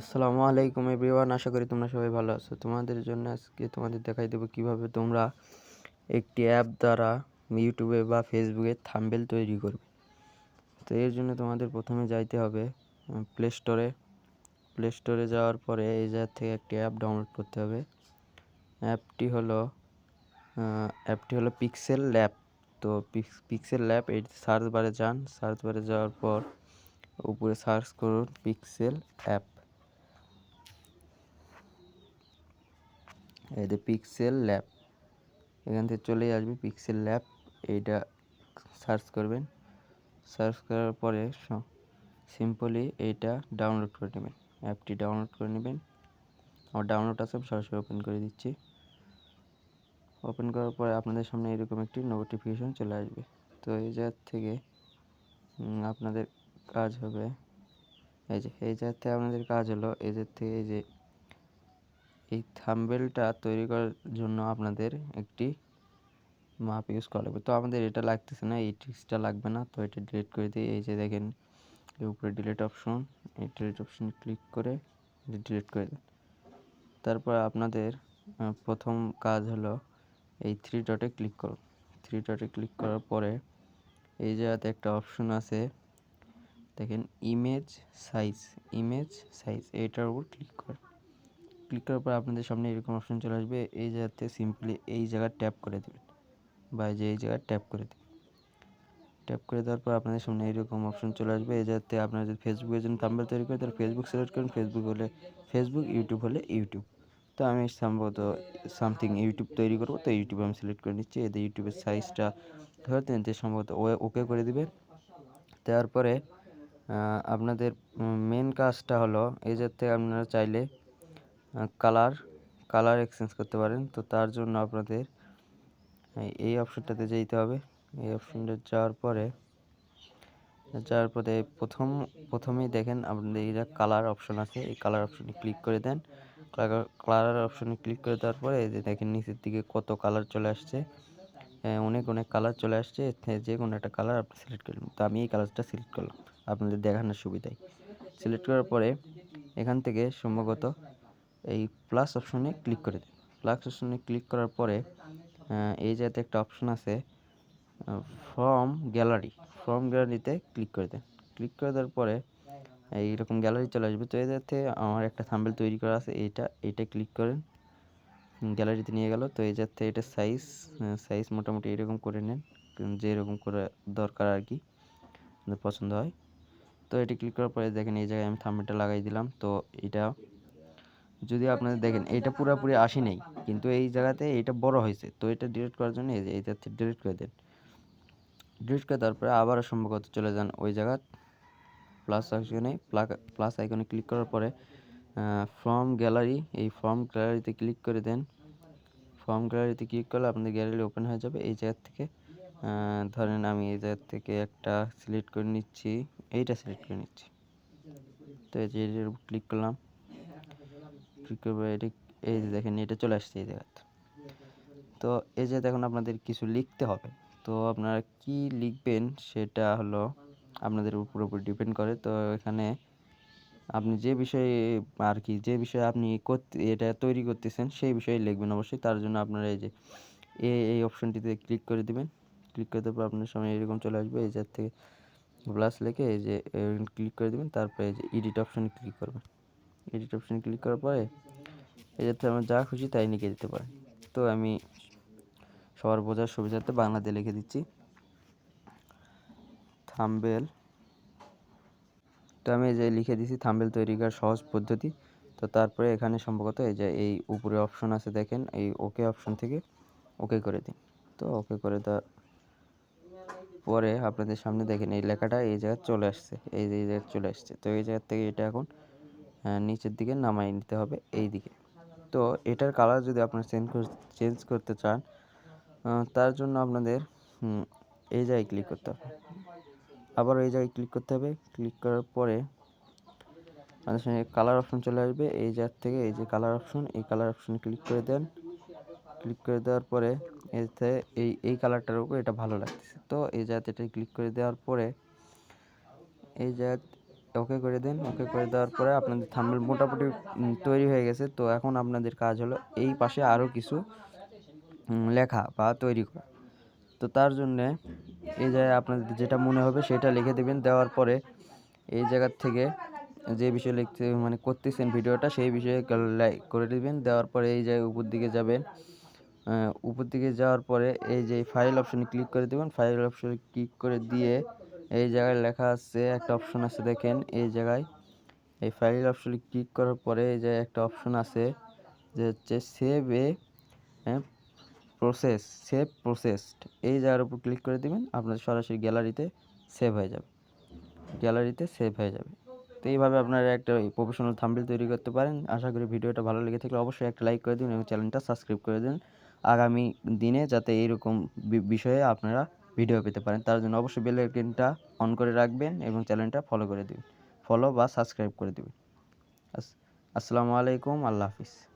আসসালামু আলাইকুম এভরিওয়ান, আশা করি তোমরা সবাই ভালো আছো। তোমাদের জন্য আজকে তোমাদের দেখাই দেবো কীভাবে তোমরা একটি অ্যাপ দ্বারা ইউটিউবে বা ফেসবুকে থাম্বেল তৈরি করবে। তো এর জন্য তোমাদের প্রথমে যাইতে হবে প্লে স্টোরে প্লে স্টোরে যাওয়ার পরে এই জায়গা থেকে একটি অ্যাপ ডাউনলোড করতে হবে। অ্যাপটি হলো অ্যাপটি হলো পিক্সেল ল্যাব তো পিক্সেল ল্যাব এই সার্চ বারে যান। সার্চ বারে যাওয়ার পর উপরে সার্চ করুন পিক্সেল অ্যাপ এই যে পিক্সেল ল্যাব এখান থেকে চলে আসবে পিক্সেল ল্যাব এইটা সার্চ করবেন। সার্চ করার পরে সিম্পলি এইটা ডাউনলোড করে নেবেন। অ্যাপটি ডাউনলোড করে নেবেন। আমার ডাউনলোড আছে সরাসরি ওপেন করে দিচ্ছি। ওপেন করার পরে আপনাদের সামনে এরকম একটি নোটিফিকেশন চলে আসবে। তো এই জায়গার থেকে আপনাদের কাজ হবে। এই যে, এই জায়গার থেকে আপনাদের কাজ হলো, এই থেকে এই যে এই থাম্বেলটা তৈরি করার জন্য আপনাদের একটি মাপ ইউজ করা লাগবে। তো আমাদের এটা লাগতেছে না, এই ট্রিক্সটা লাগবে না। তো এটা ডিলিট করে দিই এই যে দেখেন এর উপরে ডিলিট অপশন এই ডিলিট অপশনে ক্লিক করে ডিলিট করে দেন। তারপর আপনাদের প্রথম কাজ হলো এই থ্রি ডটে ক্লিক করুন। থ্রি ডটে ক্লিক করার পরে এই জায়গাতে একটা অপশন আছে, দেখেন ইমেজ সাইজ ইমেজ সাইজ এইটার উপর ক্লিক করেন। ক্লিক করার পর আপনাদের সামনে এরকম অপশন চলে আসবে, এই জায়গাতে সিম্পলি এই জায়গা ট্যাপ করে দেবেন, বা যে এই জায়গায় ট্যাপ করে দেবেন। ট্যাপ করে দেওয়ার পর আপনাদের সামনে এইরকম অপশন চলে আসবে, এই জায়গাতে আপনারা যদি ফেসবুকের জন্য থাম্বেল তৈরি করেন, তাহলে ফেসবুক সিলেক্ট করেন ফেসবুক হলে ফেসবুক ইউটিউব হলে ইউটিউব তো আমি সম্ভবত সামথিং ইউটিউব তৈরি করব, তো ইউটিউব আমি সিলেক্ট করে নিচ্ছি এদের ইউটিউবের সাইজটা ধরতে নিতে সম্ভবত ওকে করে দিবে। দেওয়ার পরে আপনাদের মেন কাজটা হলো, এই যাতে আপনারা চাইলে কালার কালার এক্সচেঞ্জ করতে পারেন। তো তার জন্য আপনাদের এই অপশনটাতে যেতে হবে। এই অপশনটা যাওয়ার পরে যাওয়ার পরে প্রথম, প্রথমেই দেখেন আপনাদের এই যে কালার অপশন আছে, এই কালার অপশনে ক্লিক করে দেন। কালার অপশনে ক্লিক করে দেওয়ার পরে যে দেখেন নিচের দিকে কত কালার চলে আসছে। অনেক অনেক কালার চলে আসছে। যে কোনো একটা কালার আপনি সিলেক্ট করলেন। তো আমি এই কালারটা সিলেক্ট করলাম। আপনাদের দেখানোর সুবিধায়। সিলেক্ট করার পরে এখান থেকে সম্ভবত এই প্লাস অপশনে ক্লিক করে দিন প্লাস অপশনে ক্লিক করার পরে এই জায়গাতে একটা অপশন আছে ফ্রম গ্যালারি ফ্রম গ্যালারিতে ক্লিক করে দেন। ক্লিক করে দেওয়ার পরে এইরকম গ্যালারি চলে আসবে। তো এটাতে আমার একটা থাম্বেল তৈরি করা আছে। এইটা এইটা ক্লিক করেন। গ্যালারিতে নিয়ে গেল। তো এই যাতে এটা সাইজ সাইজ মোটামুটি এরকম করে নেন। যেরকম করে দরকার আর কি পছন্দ হয়। তো এটি ক্লিক করার পরে দেখেন এই জায়গায় আমি থাম্বেলটা লাগাই দিলাম। তো এটা যদি আপনাদের দেখেন, এটা পুরোপুরি আসি নেই, কিন্তু এই জায়গাতে এটা বড় হয়েছে, তো এটা ডিলিট করার জন্য এই যে, এই জায়গাতে ডিলিট করে দেন। ডিলিট করে দেওয়ার পরে আবারও সম্ভবত চলে যান ওই জায়গা প্লাস আইকনে প্লাস আইকনে ক্লিক করার পরে ফর্ম গ্যালারি এই ফর্ম গ্যালারিতে ক্লিক করে দেন। ফর্ম গ্যালারিতে ক্লিক করলে আপনাদের গ্যালারি ওপেন হয়ে যাবে, এই জায়গার থেকে ধরেন আমি এই জায়গার থেকে একটা সিলেক্ট করে নিচ্ছি, এইটা সিলেক্ট করে নিচ্ছি। তো এই যে ক্লিক করলাম। এই যে দেখেন, এটা চলে আসছে এই জায়গাতে তো এই যে দেখুন, আপনাদের কিছু লিখতে হবে। তো আপনারা কি লিখবেন সেটা হলো আপনাদের উপর উপর ডিপেন্ড করে। তো এখানে আপনি যে বিষয়ে আর কি, যে বিষয়ে আপনি করতে, এটা তৈরি করতেছেন সেই বিষয়ে লিখবেন অবশ্যই। তার জন্য আপনারা এই যে এই এই অপশনটিতে ক্লিক করে দিবেন। ক্লিক করে দেওয়ার পর আপনার সামনে এরকম চলে আসবে। এই যার থেকে প্লাস লিখে এই যে ক্লিক করে দেবেন। তারপরে এই যে এডিট অপশানে ক্লিক করবেন। এডিট অপশানে ক্লিক করার পরে এই যাতে আমার যা খুশি তাই লিখে দিতে পারেন তো আমি সবার বোঝার সুবিধার্থে বাংলাতে লিখে দিচ্ছি। থাম্বেল। তো আমি এই যে লিখে দিছি থাম্বেল তৈরি করার সহজ পদ্ধতি। তো তারপরে এখানে সম্ভবত এই যে এই উপরে অপশন আছে দেখেন, এই ওকে অপশন থেকে ওকে করে দিন। তো ওকে করে দেওয়ার পরে আপনাদের সামনে দেখেন এই লেখাটা এই জায়গায় চলে আসছে, এই যে এই জায়গায় চলে আসছে। তো এই জায়গার থেকে এটা এখন নিচের দিকে নামাই নিতে হবে এই দিকে তো এটার কালার যদি আপনারা চেঞ্জ চেঞ্জ করতে চান তার জন্য আপনাদের এই জায়গায় ক্লিক করতে হবে। আবার এই জায়গায় ক্লিক করতে হবে। ক্লিক করার পরে আমাদের সঙ্গে কালার অপশন চলে আসবে। এই জায়গার থেকে এই যে কালার অপশন এই কালার অপশনে ক্লিক করে দেন। ক্লিক করে দেওয়ার পরে এতে এই এই কালারটার উপর এটা ভালো লাগতেছে। তো এই জায়গাতে এটা ক্লিক করে দেওয়ার পরে এই জায়গা ওকে করে দিন, ওকে করে দেওয়ার পরে আপনাদের থাম্বনেল মোটামুটি তৈরি হয়ে গেছে। তো এখন আপনাদের কাজ হলো এই পাশে আরও কিছু লেখা বা তৈরি করা। তো তার জন্যে এই জায়গায় আপনাদের যেটা মনে হবে সেটা লিখে দেবেন। দেওয়ার পরে এই জায়গার থেকে যে বিষয়ে লিখতে মানে করতেছেন ভিডিওটা, সেই বিষয়ে লাইক করে দিবেন। দেওয়ার পরে এই জায়গায় উপর দিকে যাবেন। উপর দিকে যাওয়ার পরে এই যে ফাইল অপশনে ক্লিক করে দেবেন। ফাইল অপশনে ক্লিক করে দিয়ে এই জায়গায় লেখা আছে, একটা অপশন আছে দেখেন, এই জায়গায়। এই ফাইল অপশনে ক্লিক করার পরে এই যে একটা অপশন আছে, যে হচ্ছে save a process save processed এই জায়গার উপর ক্লিক করে দিবেন আপনাদের সরাসরি গ্যালারিতে সেভ হয়ে যাবে। গ্যালারিতে সেভ হয়ে যাবে। তো এইভাবে আপনারা একটা প্রফেশনাল থাম্বনেল তৈরি করতে পারেন। আশা করি ভিডিওটা ভালো লেগে থাকলে অবশ্যই একটা লাইক করে দিন এবং চ্যানেলটা সাবস্ক্রাইব করে দিন। আগামী দিনে যাতে এইরকম বিষয়ে আপনারা ভিডিও পেতে পারেন। তার জন্য অবশ্যই বেল আইকনটা অন করে রাখবেন এবং চ্যানেলটা ফলো করে দিবেন। ফলো বা সাবস্ক্রাইব করে দিবেন। আস- আসসালামু আলাইকুম, আল্লাহ হাফিজ।